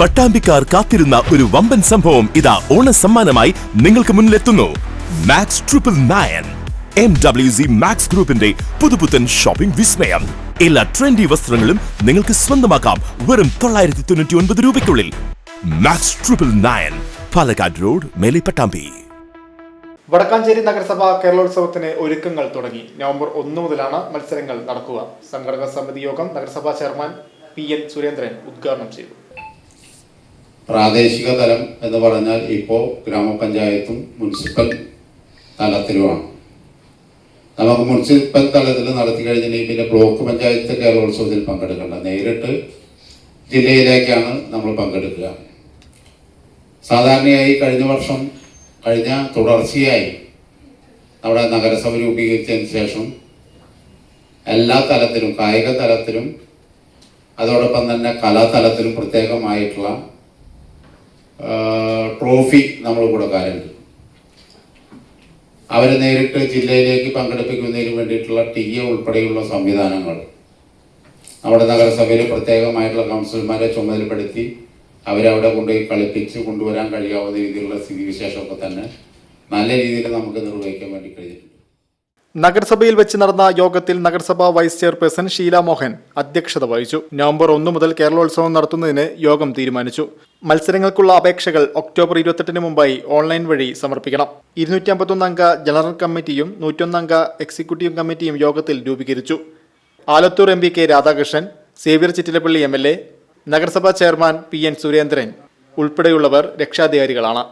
പട്ടാമ്പിക്കാർ കാത്തിരുന്ന ഒരു വമ്പൻ സംഭവം ഇതാ ഓണ സമ്മാനമായി നിങ്ങൾക്ക് മുന്നിലെത്തുന്നു. Max triple nine M W C Max ഗ്രൂപ്പിന്റെ പുതുപുത്തൻ ഷോപ്പിംഗ് വിസ്മയം. എല്ലാ ട്രെൻഡി വസ്ത്രങ്ങളും നിങ്ങൾക്ക് സ്വന്തമാക്കാം വെറും തൊള്ളായിരത്തി തൊണ്ണൂറ്റി ഒൻപത് രൂപയ്ക്കുള്ളിൽ. Max triple nine Palakkad road Mele Pattambi. Vadakkanchery നഗരസഭ കേരളോത്സവത്തിന് ഒരുക്കങ്ങൾ തുടങ്ങി. നവംബർ ഒന്ന് മുതലാണ് മത്സരങ്ങൾ നടക്കുക. സംഘടനാ സമിതി യോഗം നഗരസഭാ ചെയർമാൻ പി എൻ സുരേന്ദ്രൻ ഉദ്ഘാടനം ചെയ്തു. പ്രാദേശിക തലം എന്ന് പറഞ്ഞാൽ ഇപ്പോൾ ഗ്രാമപഞ്ചായത്തും മുനിസിപ്പൽ തലത്തിലുമാണ്. നമുക്ക് മുനിസിപ്പൽ തലത്തിൽ നടത്തി കഴിഞ്ഞിട്ടുണ്ടെങ്കിൽ പിന്നെ ബ്ലോക്ക് പഞ്ചായത്ത് കേരളോത്സവത്തിൽ പങ്കെടുക്കേണ്ട. നേരിട്ട് ജില്ലയിലേക്കാണ് നമ്മൾ പങ്കെടുക്കുക. സാധാരണയായി കഴിഞ്ഞ വർഷം കഴിഞ്ഞ തുടർച്ചയായി നമ്മുടെ നഗരസഭ രൂപീകരിച്ചതിന് ശേഷം എല്ലാ തലത്തിലും കായിക തലത്തിലും അതോടൊപ്പം തന്നെ കലാതലത്തിലും പ്രത്യേകമായിട്ടുള്ള ട്രോഫി നമ്മൾ കൊടുക്കാറുണ്ട് അവരെ നേരിട്ട് ജില്ലയിലേക്ക് പങ്കെടുപ്പിക്കുന്നതിന് വേണ്ടിയിട്ടുള്ള ടി എ ഉൾപ്പെടെയുള്ള സംവിധാനങ്ങൾ നമ്മുടെ നഗരസഭയിൽ പ്രത്യേകമായിട്ടുള്ള കൗൺസിലർമാരെ ചുമതലപ്പെടുത്തി അവരവിടെ കൊണ്ടുപോയി കളിപ്പിച്ച് കൊണ്ടുവരാൻ കഴിയാവുന്ന രീതിയിലുള്ള സ്ഥിതിവിശേഷമൊക്കെ തന്നെ നല്ല രീതിയിൽ നമുക്ക് നിർവഹിക്കാൻ വേണ്ടി കഴിഞ്ഞിട്ടുണ്ട്. നഗരസഭയിൽ വെച്ച് നടന്ന യോഗത്തിൽ നഗരസഭാ വൈസ് ചെയർപേഴ്സൺ ഷീല മോഹൻ അധ്യക്ഷത വഹിച്ചു. നവംബർ ഒന്ന് മുതൽ കേരളോത്സവം നടത്തുന്നതിന് യോഗം തീരുമാനിച്ചു. മത്സരങ്ങൾക്കുള്ള അപേക്ഷകൾ ഒക്ടോബർ ഇരുപത്തെട്ടിന് മുമ്പായി ഓൺലൈൻ വഴി സമർപ്പിക്കണം. ഇരുന്നൂറ്റി അമ്പത്തൊന്ന് അംഗ ജനറൽ കമ്മിറ്റിയും നൂറ്റൊന്ന് അംഗ എക്സിക്യൂട്ടീവ് കമ്മിറ്റിയും യോഗത്തിൽ രൂപീകരിച്ചു. Alathur M P K Radhakrishnan Xavier Chittilappilly M L A നഗരസഭാ ചെയർമാൻ പി എൻ സുരേന്ദ്രൻ ഉൾപ്പെടെയുള്ളവർ രക്ഷാധികാരികളാണ്.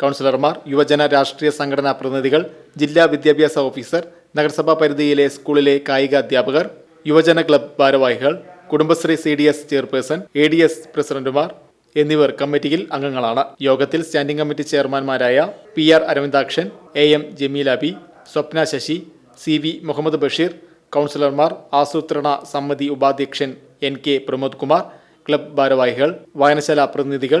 കൗൺസിലർമാർ യുവജന രാഷ്ട്രീയ സംഘടനാ പ്രതിനിധികൾ ജില്ലാ വിദ്യാഭ്യാസ ഓഫീസർ നഗരസഭാ പരിധിയിലെ സ്കൂളിലെ കായിക അധ്യാപകർ യുവജന ക്ലബ് ഭാരവാഹികൾ Kudumbashree C D S chairperson A D S പ്രസിഡന്റുമാർ എന്നിവർ കമ്മിറ്റിയിൽ അംഗങ്ങളാണ്. യോഗത്തിൽ standing committee ചെയർമാൻമാരായ P R Aravindakshan A M Jameelabi Swapna Sasi C V Muhammad Basheer കൗൺസിലർമാർ ആസൂത്രണ സമിതി ഉപാധ്യക്ഷൻ N K Pramod Kumar club ഭാരവാഹികൾ വായനശാല പ്രതിനിധികൾ